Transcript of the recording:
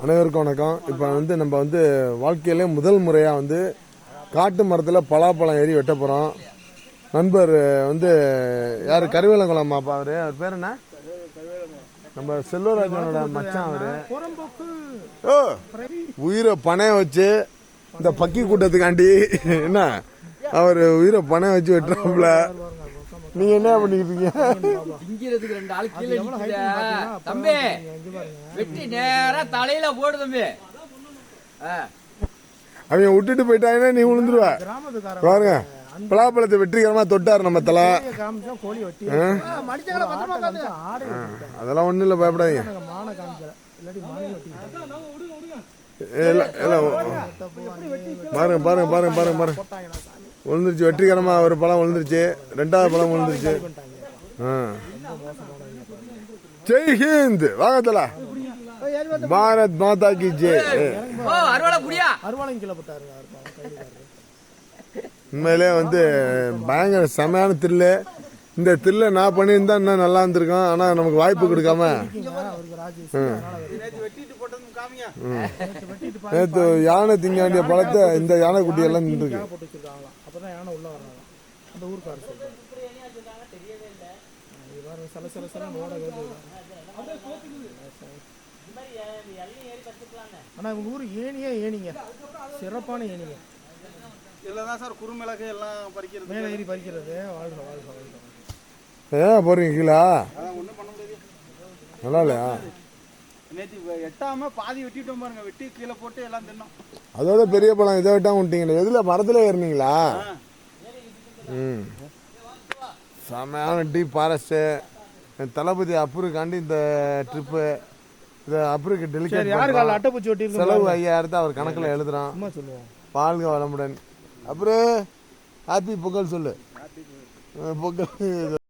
அனைவருக்கும் வணக்கம். இப்போ வந்து நம்ம வந்து வாழ்க்கையிலே முதல் முறையாக வந்து காட்டு மரத்தில் பலாப்பழம் ஏறி வெட்ட போகிறோம் நண்பர் வந்து யார்? கருவேலங்குளம் அப்பா அவர். அவர் பேர் என்ன? நம்ம செல்வராஜனோட மச்சான் அவரு. ஓ உயிரை பணைய வச்சு இந்த பக்கி கூட்டத்துக்காண்டி என்ன? அவர் உயிரை பணைய வச்சு வெட்டுறாப்புல. நீங்க என்ன பண்ணிக்கிட்டு இருக்கீங்க திங்கிறதுக்கு ரெண்டு ஆள் கீழே. தம்பி வெட்டி நேரா தலையில போடு தம்பி. அவங்க விட்டுட்டு போயிட்டாங்கன்னா நீ விழுந்துருவ. கிராமத்துக்காரன். பாருங்க. பலாப்பழத்தை வெற்றிகரமா தொட்டாரு நம்ம தலை. அதெல்லாம் ஒண்ணும் இல்ல பயப்படாதீங்க. பாருங்க பாருங்க பாருங்க பாருங்க பாருங்க. விழுந்துருச்சு. வெற்றிகரமா ஒரு பழம் விழுந்துருச்சு. ரெண்டாவது பழம் விழுந்துருச்சு. ஆ. ஜெய் ஹிந்த். வாங்க தல. பாரத் மாதா கி ஜெய். உண்மையிலே வந்து பயங்கர செமையான தில்லு. இந்த தில்லை நான் பண்ணியிருந்தா இன்னும் நல்லா இருந்திருக்கும். ஆனா நமக்கு வாய்ப்பு கொடுக்காம. நேற்று யானை திங்க வேண்டிய பழத்தை இந்த யானை குட்டி எல்லாம் நின்றுருக்கு அப்பதான் யானை உள்ள வராங்க அந்த ஊருக்காரர் சொல்றாரு. இது பாருங்க சில சில சில ஓட வேது ஆனா இவங்க ஊர் ஏனியே ஏனிங்க சிறப்பான ஏனிங்க இதில் தான் சார் குறுமிளகு எல்லாம் பறிக்கிறது மேலே ஏறி பறிக்கிறது. வாழ்க வாழ்க வாழ்க. ஏன் போறீங்க கீழே? அதான் ஒன்றும் பண்ண முடியாது. நல்லா இல்லையா? நேற்று எட்டாம பாதி வெட்டிட்டோம் பாருங்க. வெட்டி கீழே போட்டு எல்லாம் தின்னோம். அதோட பெரிய பழம் இதை விட்டா விட்டீங்களே எதுல? மரத்துல ஏறினீங்களா? ம். செமையான டீப் ஃபாரஸ்ட். தளபதி அப்புருக்காண்டி இந்த ட்ரிப்பு. இந்த அப்புருக்கு டெலிகேட் யாரு கால அட்டைப்பூச்சி ஒட்டி இருக்கு செலவு ஐயாயிரத்தை அவர் கணக்குல எழுதுறான். வாழ்க வளமுடன். அப்புறம் ஹாப்பி பொங்கல் சொல்லு. பொங்கல்.